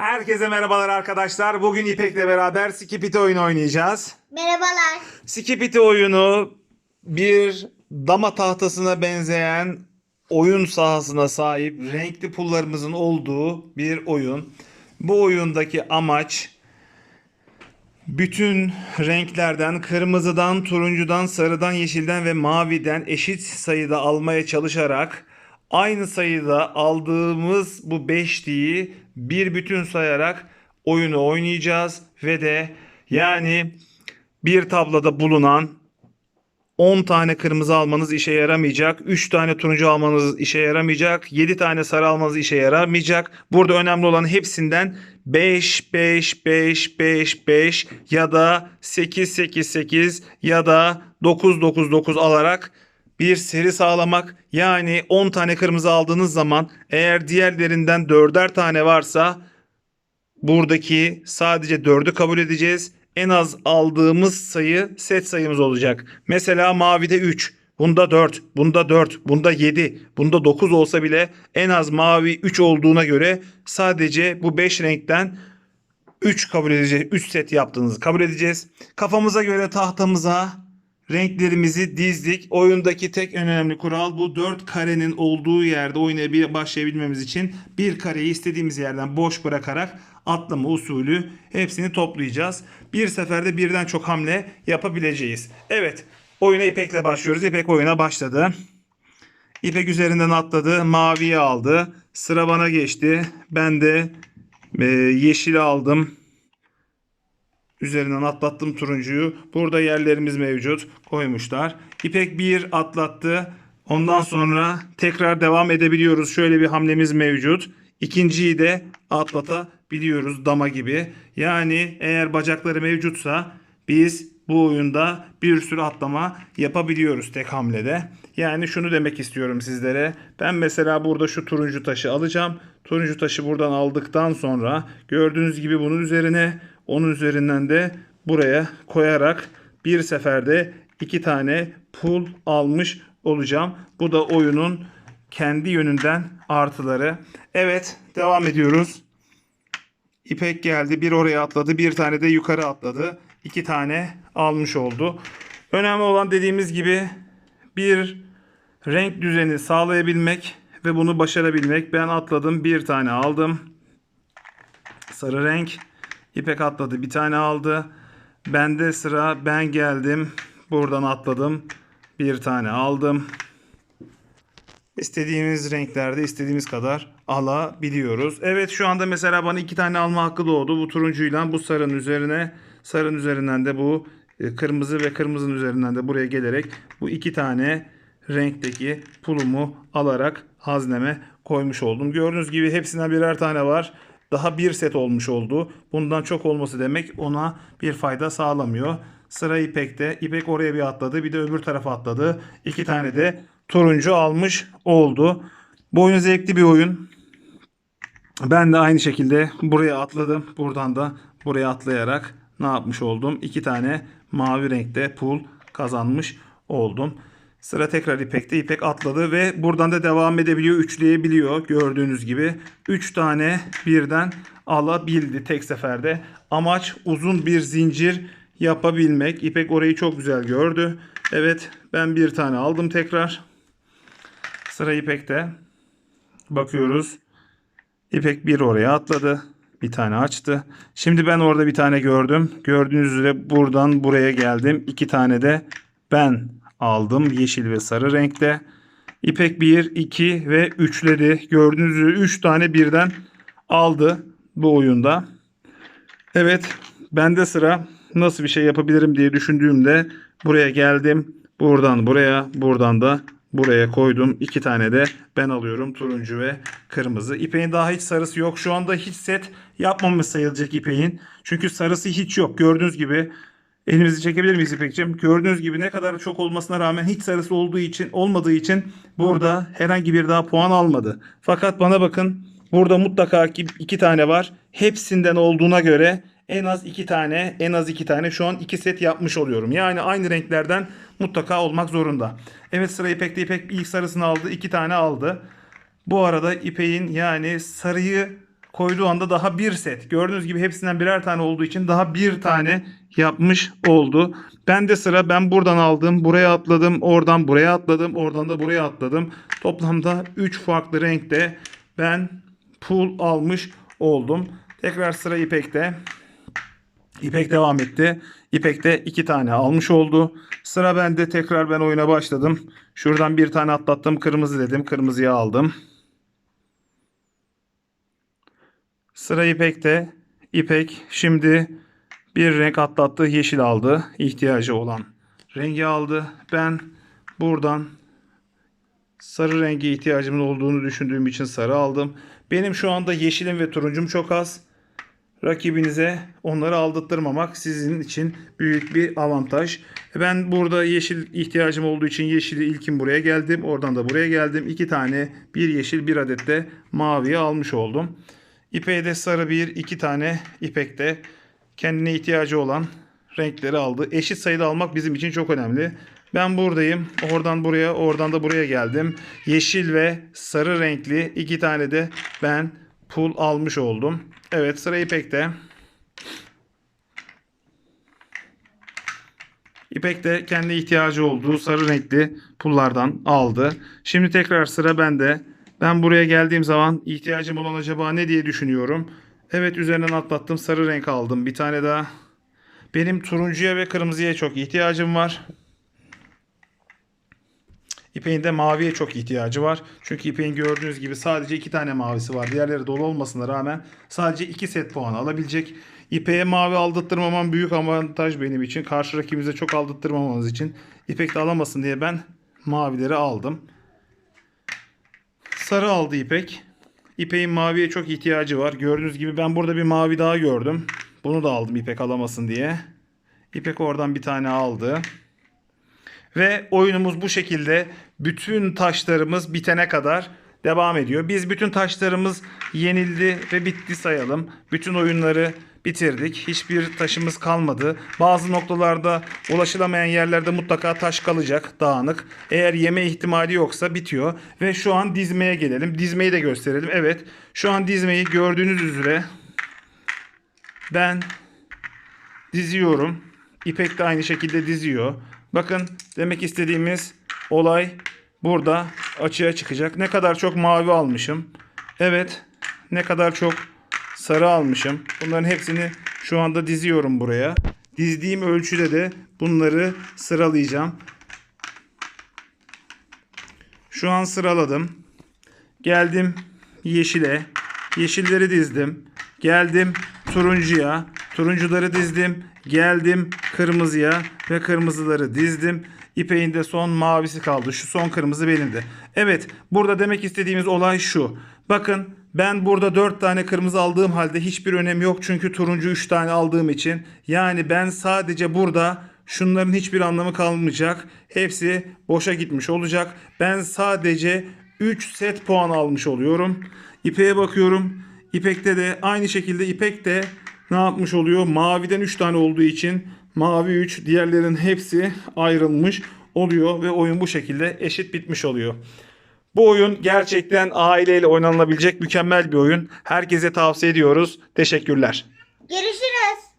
Herkese merhabalar arkadaşlar. Bugün İpek'le beraber Skipiti oyunu oynayacağız. Merhabalar. Skipiti oyunu bir dama tahtasına benzeyen oyun sahasına sahip renkli pullarımızın olduğu bir oyun. Bu oyundaki amaç bütün renklerden kırmızıdan, turuncudan, sarıdan, yeşilden ve maviden eşit sayıda almaya çalışarak aynı sayıda aldığımız bu beşliği bir bütün sayarak oyunu oynayacağız ve de yani bir tabloda bulunan 10 tane kırmızı almanız işe yaramayacak. 3 tane turuncu almanız işe yaramayacak. 7 tane sarı almanız işe yaramayacak. Burada önemli olan hepsinden 5 5 5 5 5 ya da 8 8 8 ya da 9 9 9 alarak bir seri sağlamak. Yani 10 tane kırmızı aldığınız zaman eğer diğerlerinden 4'er tane varsa buradaki sadece 4'ü kabul edeceğiz. En az aldığımız sayı set sayımız olacak. Mesela mavide 3, bunda 4, bunda 4, bunda 7, bunda 9 olsa bile en az mavi 3 olduğuna göre sadece bu 5 renkten 3 kabul edeceğiz. 3 set yaptığınızı kabul edeceğiz. Kafamıza göre tahtamıza renklerimizi dizdik. Oyundaki tek önemli kural bu 4 karenin olduğu yerde oynaya başlayabilmemiz için bir kareyi istediğimiz yerden boş bırakarak atlama usulü hepsini toplayacağız. Bir seferde birden çok hamle yapabileceğiz. Evet oyuna İpek'le başlıyoruz. İpek oyuna başladı. İpek üzerinden atladı. Maviyi aldı. Sıra bana geçti. Ben de e, yeşili aldım. Üzerinden atlattım turuncuyu. Burada yerlerimiz mevcut. Koymuşlar. İpek bir atlattı. Ondan sonra tekrar devam edebiliyoruz. Şöyle bir hamlemiz mevcut. İkinciyi de atlatabiliyoruz dama gibi. Yani eğer bacakları mevcutsa biz bu oyunda bir sürü atlama yapabiliyoruz tek hamlede. Yani şunu demek istiyorum sizlere. Ben mesela burada şu turuncu taşı alacağım. Turuncu taşı buradan aldıktan sonra gördüğünüz gibi bunun üzerine onun üzerinden de buraya koyarak bir seferde iki tane pul almış olacağım. Bu da oyunun kendi yönünden artıları. Evet devam ediyoruz. İpek geldi. Bir oraya atladı. Bir tane de yukarı atladı. İki tane almış oldu. Önemli olan dediğimiz gibi bir renk düzeni sağlayabilmek ve bunu başarabilmek. Ben atladım. Bir tane aldım. Sarı renk. İpek atladı. Bir tane aldı. Bende sıra. Ben geldim. Buradan atladım. Bir tane aldım. İstediğimiz renklerde istediğimiz kadar alabiliyoruz. Evet şu anda mesela bana iki tane alma hakkı doğdu. Bu turuncuyla bu sarının üzerine sarının üzerinden de bu e, kırmızı ve kırmızının üzerinden de buraya gelerek bu iki tane renkteki pulumu alarak hazneme koymuş oldum. Gördüğünüz gibi hepsinden birer tane var. Daha bir set olmuş oldu. Bundan çok olması demek ona bir fayda sağlamıyor. Sıra İpek'te. İpek oraya bir atladı. Bir de öbür tarafa atladı. İki tane de turuncu almış oldu. Bu oyun zevkli bir oyun. Ben de aynı şekilde buraya atladım. Buradan da buraya atlayarak ne yapmış oldum? İki tane mavi renkte pul kazanmış oldum. Sıra tekrar İpek'te. İpek atladı ve buradan da devam edebiliyor. Üçleyebiliyor gördüğünüz gibi. Üç tane birden alabildi tek seferde. Amaç uzun bir zincir yapabilmek. İpek orayı çok güzel gördü. Evet ben bir tane aldım tekrar. Sıra İpek'te. Bakıyoruz. İpek bir oraya atladı. Bir tane açtı. Şimdi ben orada bir tane gördüm. Gördüğünüz üzere buradan buraya geldim. İki tane de ben aldım. Yeşil ve sarı renkte. İpek 1, 2 ve 3'ledi. Gördüğünüz üzere 3 tane birden aldı bu oyunda. Evet bende sıra nasıl bir şey yapabilirim diye düşündüğümde buraya geldim. Buradan buraya buradan da buraya koydum. İki tane de ben alıyorum turuncu ve kırmızı. İpeğin daha hiç sarısı yok. Şu anda hiç set yapmamış sayılacak ipeğin. Çünkü sarısı hiç yok. Gördüğünüz gibi elimizi çekebilir miyiz İpek'ciğim? Gördüğünüz gibi ne kadar çok olmasına rağmen hiç sarısı olduğu için olmadığı için burada herhangi bir daha puan almadı. Fakat bana bakın burada mutlaka ki iki tane var. Hepsinden olduğuna göre en az iki tane en az iki tane şu an iki set yapmış oluyorum. Yani aynı renklerden mutlaka olmak zorunda. Evet sıra İpek'te İpek ilk sarısını aldı. iki tane aldı. Bu arada İpek'in yani sarıyı koyduğu anda daha bir set. Gördüğünüz gibi hepsinden birer tane olduğu için daha bir tane yapmış oldu. Ben de sıra ben buradan aldım, buraya atladım, oradan buraya atladım, oradan da buraya atladım. Toplamda 3 farklı renkte ben pul almış oldum. Tekrar sıra İpek'te. İpek devam etti. İpek de iki tane almış oldu. Sıra bende tekrar ben oyuna başladım. Şuradan bir tane atlattım. Kırmızı dedim. Kırmızıya aldım. Sıra İpek'te. İpek şimdi bir renk atlattı. Yeşil aldı. İhtiyacı olan rengi aldı. Ben buradan sarı rengi ihtiyacımın olduğunu düşündüğüm için sarı aldım. Benim şu anda yeşilim ve turuncum çok az rakibinize onları aldırtmamak sizin için büyük bir avantaj. Ben burada yeşil ihtiyacım olduğu için yeşili ilkin buraya geldim. Oradan da buraya geldim. İki tane bir yeşil bir adet de maviye almış oldum. İpeğe de sarı bir iki tane ipekte kendine ihtiyacı olan renkleri aldı. Eşit sayıda almak bizim için çok önemli. Ben buradayım. Oradan buraya, oradan da buraya geldim. Yeşil ve sarı renkli iki tane de ben pul almış oldum. Evet sıra İpek'te. İpek de kendi ihtiyacı olduğu sarı renkli pullardan aldı. Şimdi tekrar sıra bende. Ben buraya geldiğim zaman ihtiyacım olan acaba ne diye düşünüyorum. Evet üzerinden atlattım. Sarı renk aldım. Bir tane daha. Benim turuncuya ve kırmızıya çok ihtiyacım var. İpek'in de maviye çok ihtiyacı var. Çünkü İpek'in gördüğünüz gibi sadece iki tane mavisi var. Diğerleri dolu olmasına rağmen sadece iki set puan alabilecek. İpek'e mavi aldırtmamam büyük avantaj benim için. Karşı rakibimize çok aldırtmamamız için. İpek de alamasın diye ben mavileri aldım. Sarı aldı İpek. İpek'in maviye çok ihtiyacı var. Gördüğünüz gibi ben burada bir mavi daha gördüm. Bunu da aldım İpek alamasın diye. İpek oradan bir tane aldı. Ve oyunumuz bu şekilde bütün taşlarımız bitene kadar devam ediyor. Biz bütün taşlarımız yenildi ve bitti sayalım. Bütün oyunları bitirdik. Hiçbir taşımız kalmadı. Bazı noktalarda ulaşılamayan yerlerde mutlaka taş kalacak dağınık. Eğer yeme ihtimali yoksa bitiyor. Ve şu an dizmeye gelelim. Dizmeyi de gösterelim. Evet şu an dizmeyi gördüğünüz üzere ben diziyorum. İpek de aynı şekilde diziyor. Bakın demek istediğimiz olay burada açığa çıkacak. Ne kadar çok mavi almışım. Evet ne kadar çok sarı almışım. Bunların hepsini şu anda diziyorum buraya. Dizdiğim ölçüde de bunları sıralayacağım. Şu an sıraladım. Geldim yeşile. Yeşilleri dizdim. Geldim turuncuya. Turuncuları dizdim. Geldim kırmızıya ve kırmızıları dizdim. İpeğin de son mavisi kaldı. Şu son kırmızı benimdi. Evet burada demek istediğimiz olay şu. Bakın ben burada 4 tane kırmızı aldığım halde hiçbir önemi yok. Çünkü turuncu 3 tane aldığım için. Yani ben sadece burada şunların hiçbir anlamı kalmayacak. Hepsi boşa gitmiş olacak. Ben sadece 3 set puan almış oluyorum. İpeğe bakıyorum. İpek'te de aynı şekilde İpek de ne yapmış oluyor? Maviden 3 tane olduğu için mavi 3 diğerlerin hepsi ayrılmış oluyor ve oyun bu şekilde eşit bitmiş oluyor. Bu oyun gerçekten aileyle oynanabilecek mükemmel bir oyun. Herkese tavsiye ediyoruz. Teşekkürler. Görüşürüz.